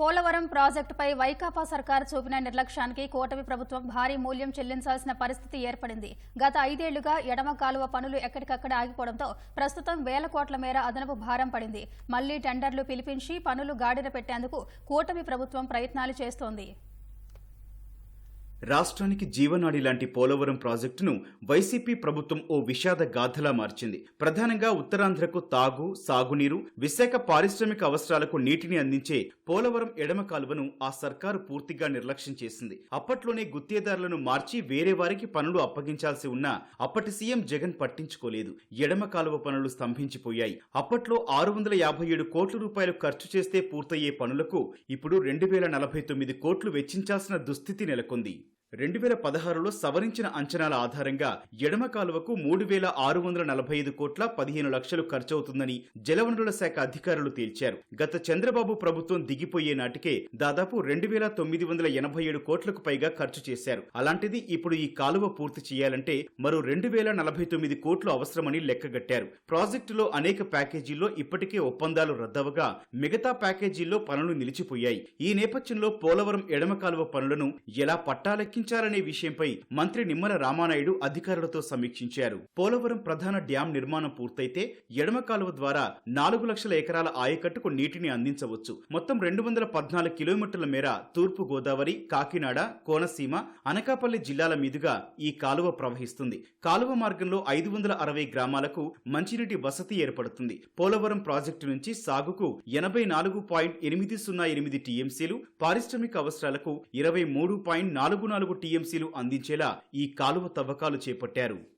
పోలవరం ప్రాజెక్టుపై వైకాపా సర్కార్ చూపిన నిర్లక్ష్యానికి కూటమి ప్రభుత్వం భారీ మూల్యం చెల్లించాల్సిన పరిస్థితి ఏర్పడింది. గత ఐదేళ్ళుగా ఎడమ కాలువ పనులు ఎక్కడికక్కడ ఆగిపోవడంతో ప్రస్తుతం వేల కోట్ల మేర అదనపు భారం పడింది. మళ్ళీ టెండర్లు పిలిపించి పనులు గాడిన పెట్టేందుకు కూటమి ప్రభుత్వం ప్రయత్నాలు చేస్తోంది. రాష్ట్రానికి జీవనాడి లాంటి పోలవరం ప్రాజెక్టును వైసీపీ ప్రభుత్వం ఓ విషాద గాథలా మార్చింది. ప్రధానంగా ఉత్తరాంధ్రకు తాగు సాగునీరు విశాఖ పారిశ్రామిక అవసరాలకు నీటిని అందించే పోలవరం ఎడమ కాలువను ఆ సర్కారు పూర్తిగా నిర్లక్ష్యం చేసింది. అప్పట్లోనే గుత్తేదారులను మార్చి వేరే వారికి పనులు అప్పగించాల్సి ఉన్నా అప్పటి సీఎం జగన్ పట్టించుకోలేదు. ఎడమ కాలువ పనులు స్తంభించిపోయాయి. అప్పట్లో ఆరు వందల యాభై ఏడు కోట్ల రూపాయలు ఖర్చు చేస్తే పూర్తయ్యే పనులకు ఇప్పుడు రెండు వేల నలభై తొమ్మిది కోట్లు వెచ్చించాల్సిన దుస్థితి నెలకొంది. రెండు వేల పదహారులో సవరించిన అంచనాల ఆధారంగా ఎడమ కాలువకు మూడు వేల ఆరు వందల నలభై ఐదు కోట్ల పదిహేను లక్షలు ఖర్చవుతుందని జలవనరుల శాఖ అధికారులు తేల్చారు. గత చంద్రబాబు ప్రభుత్వం దిగిపోయే నాటికే దాదాపు రెండు వేల తొమ్మిది వందల ఎనభై ఏడు కోట్లకు పైగా ఖర్చు చేశారు. అలాంటిది ఇప్పుడు ఈ కాలువ పూర్తి చేయాలంటే మరో రెండు వేల నలభై తొమ్మిది కోట్లు అవసరమని లెక్కగట్టారు. ప్రాజెక్టులో అనేక ప్యాకేజీల్లో ఇప్పటికే ఒప్పందాలు రద్దవగా మిగతా ప్యాకేజీల్లో పనులు నిలిచిపోయాయి. ఈ నేపథ్యంలో పోలవరం ఎడమ కాలువ పనులను ఎలా నిర్మించాలనే విషయంపై మంత్రి నిమ్మల రామానాయుడు అధికారులతో సమీక్షించారు. పోలవరం ప్రధాన డ్యాం నిర్మాణం పూర్తయితే ఎడమ కాలువ ద్వారా నాలుగు లక్షల ఎకరాల ఆయకట్టుకు నీటిని అందించవచ్చు. మొత్తం రెండు వందల పద్నాలుగు కిలోమీటర్ల మేర తూర్పు గోదావరి కాకినాడ కోనసీమ అనకాపల్లి జిల్లాల మీదుగా ఈ కాలువ ప్రవహిస్తుంది. కాలువ మార్గంలో ఐదు వందల అరవై గ్రామాలకు మంచినీటి వసతి ఏర్పడుతుంది. పోలవరం ప్రాజెక్టు నుంచి సాగుకు ఎనభై నాలుగు పాయింట్ ఎనిమిది సున్నా ఎనిమిది టీఎంసీలు పారిశ్రామిక అవసరాలకు ఇరవై మూడు పాయింట్ నాలుగు నాలుగు టీఎంసీలు అందించేలా ఈ కాలువ తవ్వకాలు చేపట్టారు.